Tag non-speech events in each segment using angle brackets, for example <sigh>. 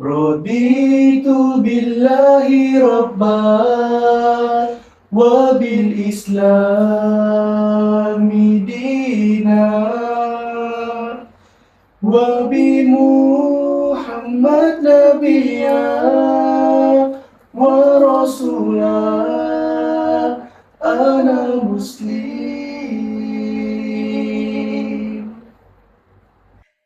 رضيت بالله ربا وبالإسلام دينا وبمحمد نبيا ورسولا. أنا مسلم.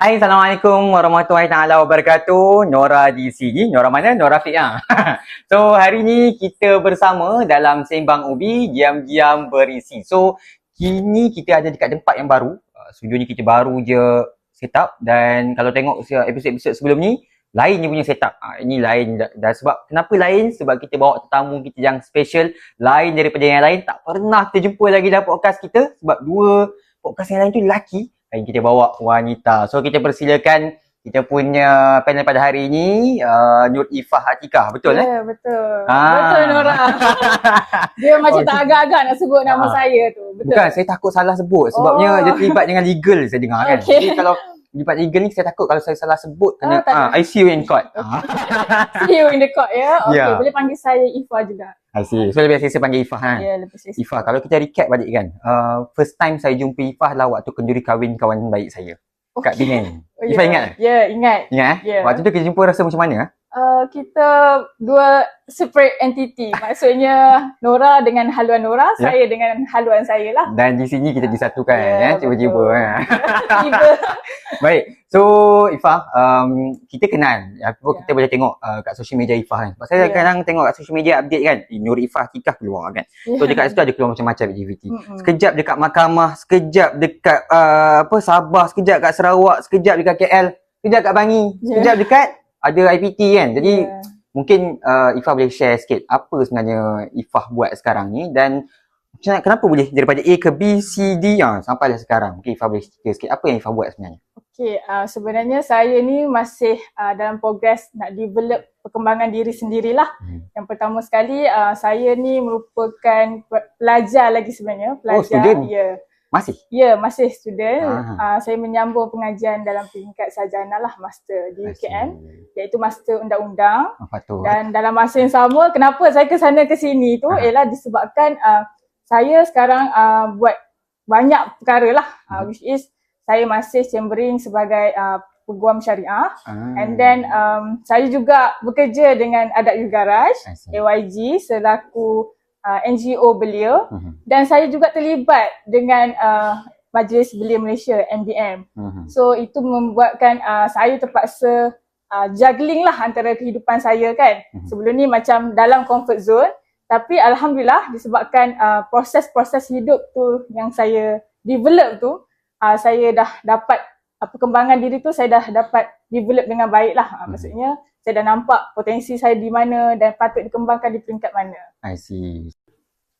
Hai, Assalamualaikum warahmatullahi taala wabarakatuh. Nora di sini. Nora mana? Nora Fiqah. <laughs> so, hari ni kita bersama dalam Sembang Ubi, diam-diam berisi. So, kini kita ada dekat tempat yang baru. Uh, studio ni kita baru je set up dan kalau tengok episod-episod sebelum ni, lain dia punya setup. Uh, ini lain dan sebab kenapa lain? Sebab kita bawa tetamu kita yang special, lain daripada yang lain. Tak pernah terjumpa lagi dalam podcast kita sebab dua podcast yang lain tu lelaki dan kita bawa wanita. So kita persilakan kita punya panel pada hari ini uh, Nur Ifah Atikah. Betul Ya, eh? yeah, betul. Ah. Betul Nora. <laughs> Dia macam Oh, tak agak-agak nak sebut nama Ah. saya tu. Betul. Bukan, saya takut salah sebut sebabnya Oh. dia terlibat dengan legal saya dengar kan. Okay. Jadi kalau terlibat legal ni saya takut kalau saya salah sebut kena Ah, ah. I see you in court. Ah. <laughs> See you in the court ya. Okay, Ya. boleh panggil saya Ifa juga. I see. So lebih saya panggil Ifah kan. Ya, yeah, lepas saya. Ifah, kalau kita recap balik kan. Uh, first time saya jumpa Ifah adalah waktu kenduri kahwin kawan baik saya. Kat Penang. Oh, Ifah ya. ingat? Ya, ingat. Ingat eh? Ya. Waktu tu kita jumpa rasa macam mana? Uh, kita dua separate entity. Maksudnya Nora dengan haluan Nora, Ya. saya dengan haluan saya lah. Dan di sini kita disatukan Ya, eh, tiba-tiba. betul. Eh. <laughs> Tiba. <laughs> Baik. So Ifah, um, kita kenal. Apa Ya. kita boleh tengok uh, kat social media Ifah kan. Sebab saya Ya. kadang tengok kat social media update kan. Eh, Nur Ifah Kikah keluar kan. So dekat situ ada keluar macam-macam aktiviti. Mm-mm. Sekejap dekat mahkamah, sekejap dekat uh, apa Sabah, sekejap kat Sarawak, sekejap dekat KL, sekejap kat Bangi, Ya. sekejap dekat ada IPT kan. Jadi Ya. mungkin uh, Ifah boleh share sikit apa sebenarnya Ifah buat sekarang ni dan macam kenapa boleh daripada A ke B, C, D ha, sampailah sekarang. Mungkin Ifah boleh cerita sikit apa yang Ifah buat sebenarnya. Okay, uh, sebenarnya saya ni masih uh, dalam progres nak develop perkembangan diri sendirilah. Hmm. Yang pertama sekali, uh, saya ni merupakan pe- pelajar lagi sebenarnya. Pelajar. Oh, student? Ya, Masih? ya masih student. Ah. Uh, saya menyambung pengajian dalam peringkat sarjana lah, master di UKM. Iaitu master undang-undang. Apa tu? Dan dalam masa yang sama, kenapa saya ke sana ke sini tu Ah. ialah disebabkan uh, saya sekarang uh, buat banyak perkara lah. Uh, which is saya masih chambering sebagai uh, peguam syariah. Ah. And then um, saya juga bekerja dengan Adat see. AYG selaku uh, NGO belia. Mhm, Dan saya juga terlibat dengan uh, Majlis Belia Malaysia, MBM. mhm. So itu membuatkan uh, saya terpaksa uh, juggling lah antara kehidupan saya kan. Mhm. Sebelum ni macam dalam comfort zone. Tapi Alhamdulillah disebabkan uh, proses-proses hidup tu yang saya develop tu, uh, saya dah dapat uh, perkembangan diri tu saya dah dapat develop dengan baik lah. Uh. Maksudnya saya dah nampak potensi saya di mana dan patut dikembangkan di peringkat mana. I see.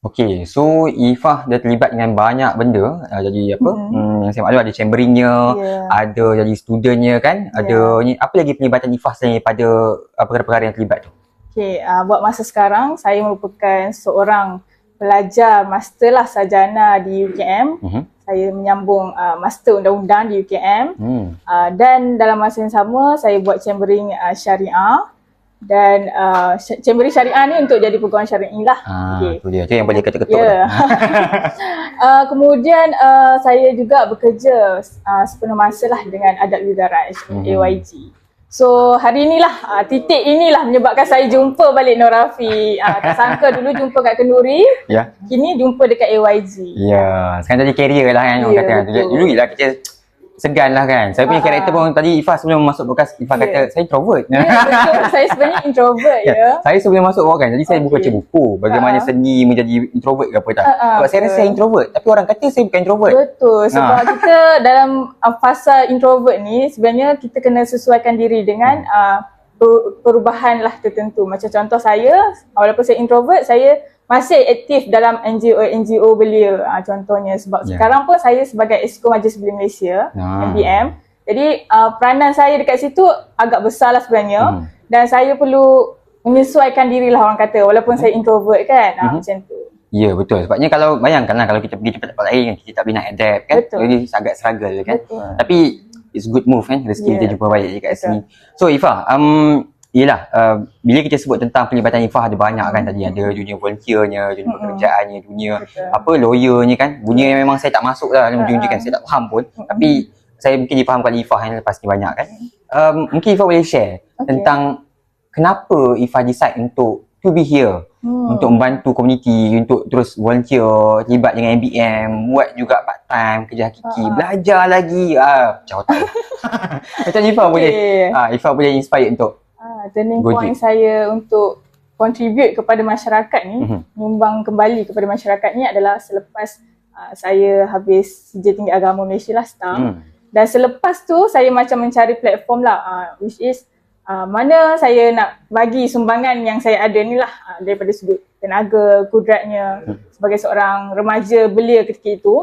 Okay, so Ifah dah terlibat dengan banyak benda. Uh, jadi apa? Mhm. Hmm, yang saya maklum ada chamberingnya, Yeah. ada jadi studentnya kan, ada Ya. ni apa lagi pelibatan Ifah selain daripada uh, perkara-perkara yang terlibat tu? Okay, uh, buat masa sekarang saya merupakan seorang pelajar master lah sarjana di UKM. Mhm. Saya menyambung uh, master undang-undang di UKM Hmm. uh, dan dalam masa yang sama saya buat chambering uh, syariah dan uh, chambering syariah ni untuk jadi peguam syari'i lah. Ah, Okay. tu dia. Yang boleh ketuk-ketuk. Ya. tu. <laughs> uh, kemudian uh, saya juga bekerja uh, sepenuh masa lah dengan Adat Youth Garage, Mhm. AYG. So hari inilah, uh, titik inilah menyebabkan saya jumpa balik Norafi. Uh, tak sangka <laughs> dulu jumpa kat Kenduri, ya. kini jumpa dekat AYG. Ya, sekarang jadi carrier lah kan orang Ya, kata. betul. Dulu lah kita segan lah kan. Saya punya Ah. karakter pun tadi Ifah sebelum masuk podcast Ifah Ya. kata saya introvert. Ya, betul. <laughs> saya sebenarnya introvert Ya. ya. Saya sebelum masuk awak kan, jadi saya buka Okey. baca buku bagaimana Ah. seni menjadi introvert ke apa tak. Ah, ah, Sebab saya rasa saya introvert, tapi orang kata saya bukan introvert. Betul sebab Ha. kita dalam uh, fasa introvert ni sebenarnya kita kena sesuaikan diri dengan uh, perubahan lah tertentu. Macam contoh saya, walaupun saya introvert, saya masih aktif dalam NGO-NGO belia uh, contohnya sebab Ya. sekarang pun saya sebagai Exco Majlis Belia Malaysia, Ah. MBM. Jadi uh, peranan saya dekat situ agak besar lah sebenarnya Hmm. dan saya perlu menyesuaikan diri lah orang kata walaupun saya introvert kan uh, Mhm. macam tu. Ya betul. Sebabnya kalau bayangkanlah kalau kita pergi tempat-tempat lain kan kita tak boleh nak adapt kan. Betul. Jadi agak struggle kan. Betul. Tapi it's good move kan rezeki Yeah. kita jumpa baik je kat Betul. sini. So Ifah, um Yelah, uh, bila kita sebut tentang pelibatan Ifah ada banyak kan tadi ada dunia volunteernya, dunia Mm-mm. pekerjaannya, dunia Betul. apa lawyernya kan. Dunia yang memang saya tak masuk lah dalam dunia Ha-ha. kan, saya tak faham pun. Mm-mm. Tapi saya mungkin difahamkan Ifah yang lepas ni banyak kan. Um, mungkin Ifah boleh share Okay. tentang kenapa Ifah decide untuk to be here Hmm. untuk membantu komuniti, untuk terus volunteer, terlibat dengan MBM, buat juga part time, kerja hakiki, Ha-ha. belajar lagi. Ah, macam otak. <laughs> Macam Ifah boleh Okay. ah Ifah boleh inspire untuk Ah, turning Go point deep. saya untuk contribute kepada masyarakat ni, Mhm. nyumbang kembali kepada masyarakat ni adalah selepas uh, saya habis Sijil Tinggi Agama Malaysia lah STAM. hmm. Dan selepas tu saya macam mencari platform lah uh, which is uh, mana saya nak bagi sumbangan yang saya ada ni lah uh, daripada sudut tenaga, kudratnya sebagai seorang remaja belia ketika itu.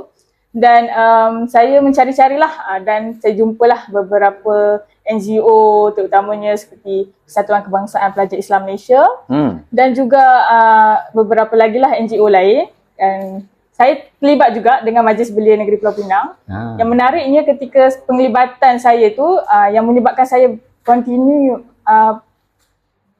Dan um, saya mencari-carilah uh, dan saya jumpalah beberapa NGO terutamanya seperti Persatuan Kebangsaan Pelajar Islam Malaysia Hmm. dan juga uh, beberapa lagi lah NGO lain dan saya terlibat juga dengan Majlis Belia Negeri Pulau Pinang Ah. yang menariknya ketika penglibatan saya tu uh, yang menyebabkan saya continue uh,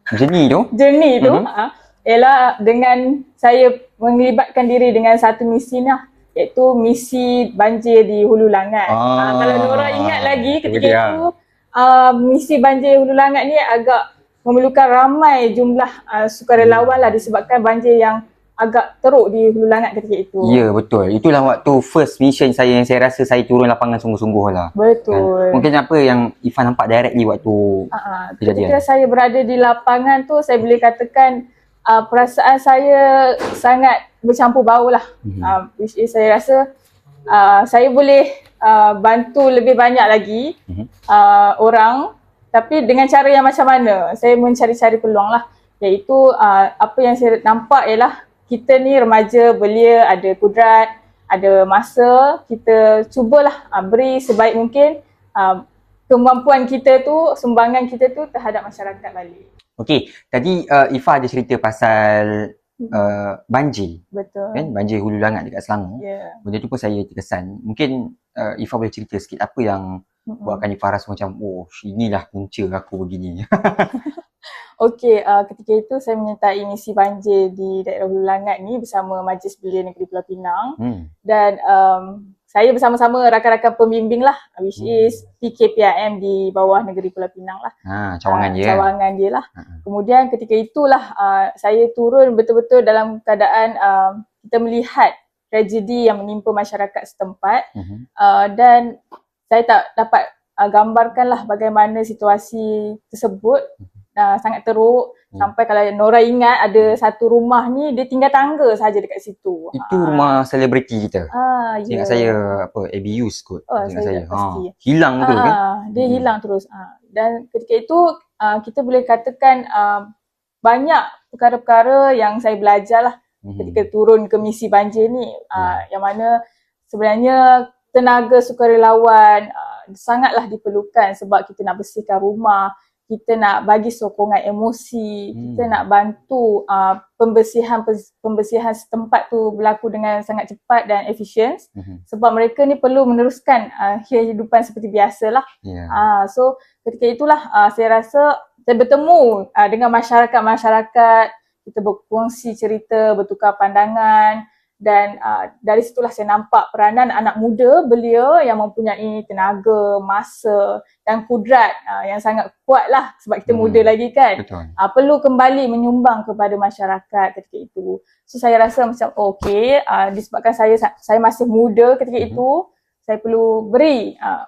Journey tu. journey tu Mhm. uh, ialah dengan saya menglibatkan diri dengan satu misi ni lah iaitu misi banjir di Hulu Langat. Ah, Ah, kalau Nora ingat lagi ketika dia. itu uh, misi banjir Hulu Langat ni agak memerlukan ramai jumlah uh, sukarelawan lah disebabkan banjir yang agak teruk di Hulu Langat ketika itu. Ya, betul. Itulah waktu first mission saya yang saya rasa saya turun lapangan sungguh-sungguh lah. Betul. Mungkin apa yang Ifah nampak directly waktu Uh, Kejadian. ketika saya berada di lapangan tu saya boleh katakan uh, perasaan saya sangat bercampur bau lah Mhm. uh, which is saya rasa uh, saya boleh uh, bantu lebih banyak lagi Mhm. uh, orang tapi dengan cara yang macam mana saya mencari-cari peluang lah iaitu uh, apa yang saya nampak ialah kita ni remaja belia ada kudrat ada masa kita cubalah uh, beri sebaik mungkin uh, kemampuan kita tu sumbangan kita tu terhadap masyarakat balik Okey, tadi uh, Ifah ada cerita pasal uh, banjir betul kan, banjir hulu langat dekat Selangor. ya Benda tu pun saya terkesan. Mungkin uh, Ifah boleh cerita sikit apa yang Mm-mm. buatkan Ifah rasa macam oh inilah punca aku begini. <laughs> Okey, uh, ketika itu saya menyertai misi banjir di daerah Hulu Langat ni bersama Majlis Belia Negeri Pulau Pinang hmm. dan um, saya bersama-sama rakan-rakan pembimbing lah which Hmm. is PKPIM di bawah Negeri Pulau Pinang lah. Ha, cawangan Ah, dia. kan? Cawangan dia lah. Ha. Kemudian ketika itulah uh, saya turun betul-betul dalam keadaan um, kita melihat tragedi yang menimpa masyarakat setempat Mhm. uh, dan saya tak dapat uh, gambarkanlah bagaimana situasi tersebut uh, sangat teruk Hmm. sampai kalau Nora ingat ada satu rumah ni dia tinggal tangga saja dekat situ. Itu rumah selebriti kita. Ah, ya. Ingat saya apa abuse kot. Oh, Ingat saya saya. Ha, hilang tu kan. Dia Hmm. hilang terus. Ah, dan ketika itu ah, kita boleh katakan ah, banyak perkara-perkara yang saya belajar lah Mhm. ketika turun ke misi banjir ni uh, yang mana sebenarnya tenaga sukarelawan uh, sangatlah diperlukan sebab kita nak bersihkan rumah kita nak bagi sokongan emosi, Hmm. kita nak bantu uh, pembersihan pembersihan setempat tu berlaku dengan sangat cepat dan efisien Mhm. sebab mereka ni perlu meneruskan uh, kehidupan seperti biasalah. Ya. Ah, so ketika itulah uh, saya rasa saya bertemu uh, dengan masyarakat-masyarakat, kita berkongsi cerita, bertukar pandangan dan uh, dari situlah saya nampak peranan anak muda belia yang mempunyai tenaga, masa dan kudrat uh, yang sangat kuat lah sebab kita Hmm. muda lagi kan. Betul. Uh, perlu kembali menyumbang kepada masyarakat ketika itu. So saya rasa macam oh, okay, uh, disebabkan saya saya masih muda ketika Mhm. itu, saya perlu beri uh,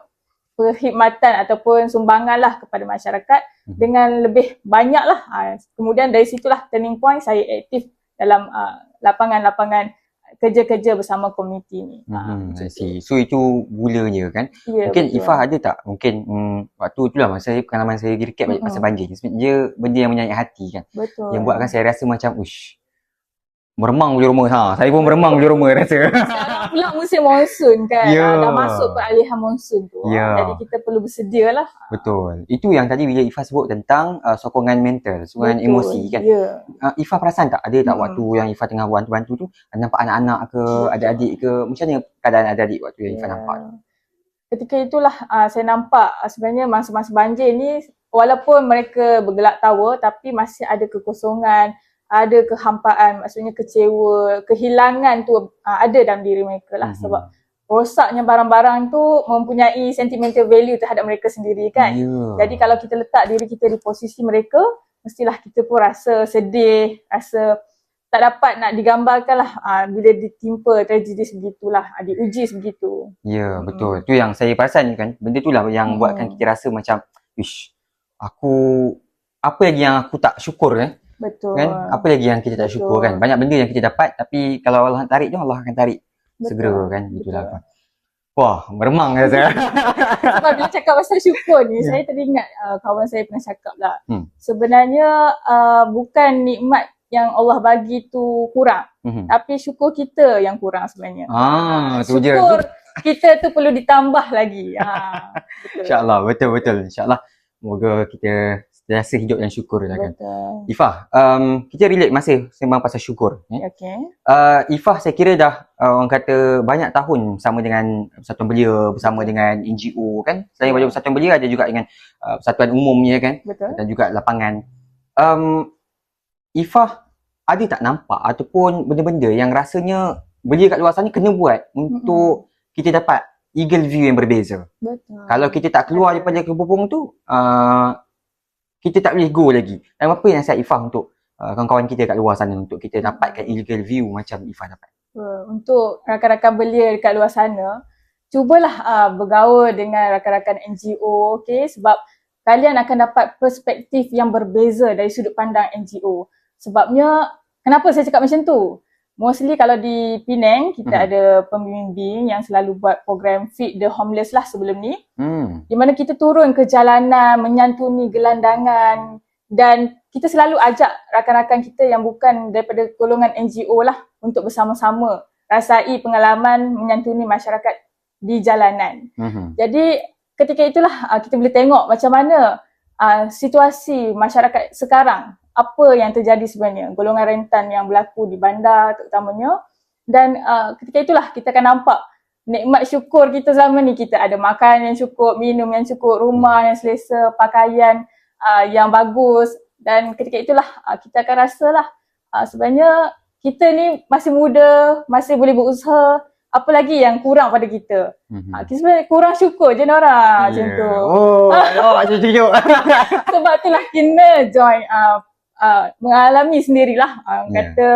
perkhidmatan ataupun sumbangan lah kepada masyarakat Mhm. dengan lebih banyak lah. Uh, kemudian dari situlah turning point saya aktif dalam uh, lapangan-lapangan kerja-kerja bersama komuniti ni. Ah, Hmm, I see. So itu mulanya kan. tu. Ya, Mungkin betul. Ifah ada tak? Mungkin hmm, waktu itulah masa saya pengalaman saya recap Mm-mm. pasal banjir. Sebenarnya dia benda yang menyayat hati kan. Betul. Yang buatkan saya rasa macam ush. Meremang bulu roma. Ha, saya pun meremang bulu roma <laughs> rasa. Sekarang pula musim monsun kan. Ya. Ah, Dah masuk peralihan monsun tu. Ah, Ya. Jadi kita perlu bersedia lah. Betul. Itu yang tadi bila Ifah sebut tentang uh, sokongan mental, sokongan Betul. emosi kan. Ya. Uh, Ifah perasan tak ada tak Hmm. waktu yang Ifah tengah bantu-bantu tu nampak anak-anak ke, Betul. adik-adik ke, macam mana keadaan adik-adik waktu yang Ifah Ya. nampak tu? ketika itulah uh, saya nampak uh, sebenarnya masa-masa banjir ni walaupun mereka bergelak tawa tapi masih ada kekosongan, ada kehampaan, maksudnya kecewa, kehilangan tu uh, ada dalam diri mereka lah Mhm. sebab rosaknya barang-barang tu mempunyai sentimental value terhadap mereka sendiri kan. Ya. Jadi kalau kita letak diri kita di posisi mereka, mestilah kita pun rasa sedih, rasa tak dapat nak digambarkan lah uh, bila ditimpa tragedi sebegitulah, uh, diuji sebegitu. Ya, Mm. betul. Tu yang saya perasan kan. Benda tu lah yang Mm. buatkan kita rasa macam, ish, aku, apa lagi yang aku tak syukur eh? Betul. Kan? Apa lagi yang kita tak syukur Betul. kan? Banyak benda yang kita dapat tapi kalau Allah tarik tu Allah akan tarik Betul. segera kan. Itulah. Betul. Wah, meremang rasa. <laughs> Sebab bila cakap pasal syukur ni, Ya. saya teringat uh, kawan saya pernah cakap lah. Hmm. Sebenarnya uh, bukan nikmat yang Allah bagi tu kurang, Mhm. tapi syukur kita yang kurang sebenarnya. Ah, tu je. syukur kita tu perlu ditambah lagi. Ha, <laughs> betul. InsyaAllah, betul-betul. InsyaAllah. Moga kita sentiasa hidup dan syukur lah kan. Betul. Ifah, um, kita relate masih sembang pasal syukur. Eh? Okay. Uh, Ifah saya kira dah uh, orang kata banyak tahun bersama dengan Persatuan Belia, bersama dengan NGO kan. Selain daripada Persatuan Belia ada juga dengan uh, Persatuan Umumnya kan Betul. dan juga lapangan. Um, Ifah ada tak nampak ataupun benda-benda yang rasanya belia kat luar sana kena buat untuk kita dapat eagle view yang berbeza. Betul. Kalau kita tak keluar Ada. daripada kebubung tu, uh, kita tak boleh go lagi. Dan apa yang saya Ifah untuk uh, kawan-kawan kita kat luar sana untuk kita dapatkan illegal view macam Ifah dapat? Untuk rakan-rakan belia dekat luar sana, cubalah uh, bergaul dengan rakan-rakan NGO, okay? Sebab kalian akan dapat perspektif yang berbeza dari sudut pandang NGO. Sebabnya, kenapa saya cakap macam tu? Mostly kalau di Penang, kita Mhm. ada pembimbing yang selalu buat program Feed the Homeless lah sebelum ni. Hmm. di mana kita turun ke jalanan, menyantuni gelandangan dan kita selalu ajak rakan-rakan kita yang bukan daripada golongan NGO lah untuk bersama-sama rasai pengalaman menyantuni masyarakat di jalanan. Mhm. Jadi ketika itulah uh, kita boleh tengok macam mana uh, situasi masyarakat sekarang, apa yang terjadi sebenarnya, golongan rentan yang berlaku di bandar terutamanya dan uh, ketika itulah kita akan nampak nikmat syukur kita selama ni kita ada makan yang cukup, minum yang cukup, rumah yang selesa, pakaian uh, yang bagus dan ketika itulah uh, kita akan rasalah uh, sebenarnya kita ni masih muda, masih boleh berusaha, apa lagi yang kurang pada kita. Mhm. Ha, kita sebenarnya kurang syukur je Nora macam Yeah. tu. Oh, <laughs> oh, tunjuk. Sebab itulah kena join uh, uh, mengalami sendirilah uh, Yeah. kata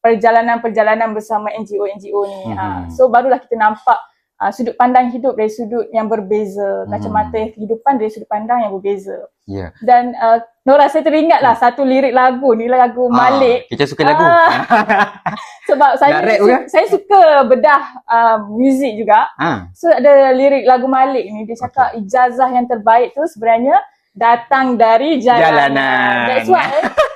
perjalanan-perjalanan bersama NGO-NGO ni. Mhm. Uh, so barulah kita nampak uh, sudut pandang hidup dari sudut yang berbeza, Mhm. kacamata kehidupan dari sudut pandang yang berbeza. Ya. Dan uh, Nora saya teringat lah satu lirik lagu ni lagu Malik Ah, kita suka lagu. Ah. <laughs> sebab saya su- ke? saya suka bedah uh, muzik juga. Ah. So ada lirik lagu Malik ni dia cakap ijazah yang terbaik tu sebenarnya datang dari jalanan. Jalanan. That's why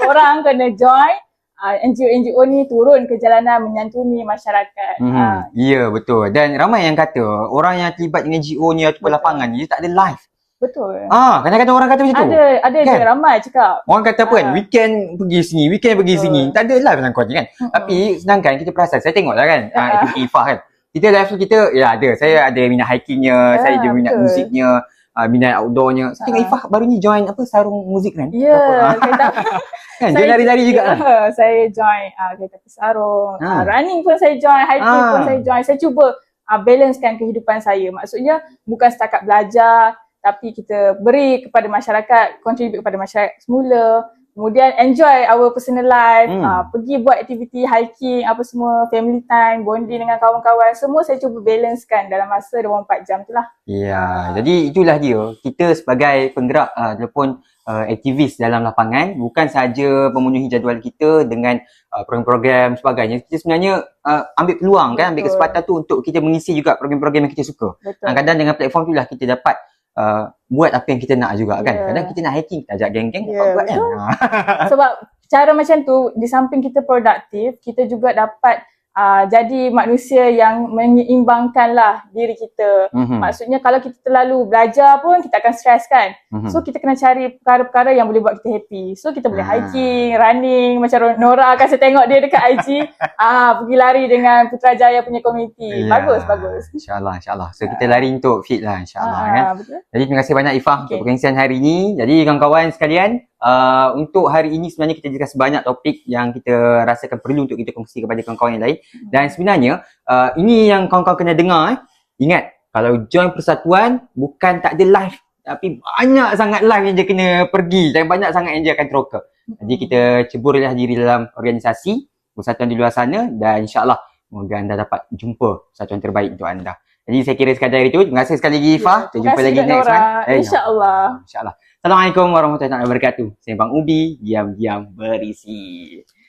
orang kena join uh, NGO-NGO ni turun ke jalanan menyantuni masyarakat. Mhm. Ah, Ya, betul. Dan ramai yang kata orang yang terlibat dengan NGO ni ataupun Betul. lapangan ni tak ada live. betul. Ah, kadang-kadang orang kata macam tu. Ada ada je Kan? ramai cakap. Orang kata apa kan, Ah. weekend pergi sini, weekend pergi Betul. sini. Tak ada live dalam kau kan. Mm-mm. Tapi sedangkan kita perasan, saya tengok lah kan, Ah. <laughs> uh, Ifah kan. Kita live tu kita, ya ada. Saya ada minat hikingnya, Ah, saya ada minat betul. musiknya, uh, minat outdoornya. Saya tengok Ah. Ifah baru ni join apa sarung muzik kan. Ya, Apa? <laughs> saya tak <laughs> kan, dia lari-lari juga <laughs> ya, kan. Saya join uh, kereta pesarung, Ah. uh, running pun saya join, hiking Ah. pun saya join. Saya cuba uh, balancekan kehidupan saya. Maksudnya bukan setakat belajar tapi kita beri kepada masyarakat, contribute kepada masyarakat semula. Kemudian enjoy our personal life, Hmm. uh, pergi buat aktiviti hiking, apa semua, family time, bonding dengan kawan-kawan. Semua saya cuba balancekan dalam masa 24 jam tu lah. Ya, jadi itulah dia. Kita sebagai penggerak uh, ataupun uh, aktivis dalam lapangan bukan sahaja memenuhi jadual kita dengan uh, program-program sebagainya. Kita sebenarnya uh, ambil peluang kan, ambil Betul. kesempatan tu untuk kita mengisi juga program-program yang kita suka. Betul. Kadang-kadang dengan platform tu lah kita dapat uh, buat apa yang kita nak juga kan. Ya. Kadang kita nak hiking, kita ajak geng-geng, dapat buat kan. <laughs> Sebab cara macam tu, di samping kita produktif, kita juga dapat uh, jadi manusia yang menyeimbangkanlah diri kita. Mhm. Maksudnya kalau kita terlalu belajar pun kita akan stres kan. Mhm. So kita kena cari perkara-perkara yang boleh buat kita happy. So kita boleh Ah. hiking, running macam Nora akan saya tengok dia dekat IG. <laughs> ah pergi lari dengan Putrajaya punya community. Ya. Bagus, bagus. InsyaAllah, insyaAllah. So kita lari untuk fit lah insyaAllah Ah, kan. betul. Jadi terima kasih banyak Ifah untuk Okay. perkongsian hari ini. Jadi kawan-kawan sekalian, uh, untuk hari ini sebenarnya kita discuss banyak topik yang kita rasakan perlu untuk kita kongsi kepada kawan-kawan yang lain. Dan sebenarnya uh, ini yang kawan-kawan kena dengar eh. Ingat, kalau join persatuan bukan tak ada live tapi banyak sangat live yang dia kena pergi dan banyak sangat yang dia akan teroka. Jadi kita ceburlah diri dalam organisasi persatuan di luar sana dan insyaAllah semoga anda dapat jumpa persatuan terbaik untuk anda. Jadi saya kira sekadar itu. Terima kasih sekali lagi Ifah. Kita Terima jumpa lagi next Nora. one. Eh, InsyaAllah. InsyaAllah. Assalamualaikum warahmatullahi wabarakatuh. Sembang Ubi, diam-diam berisi.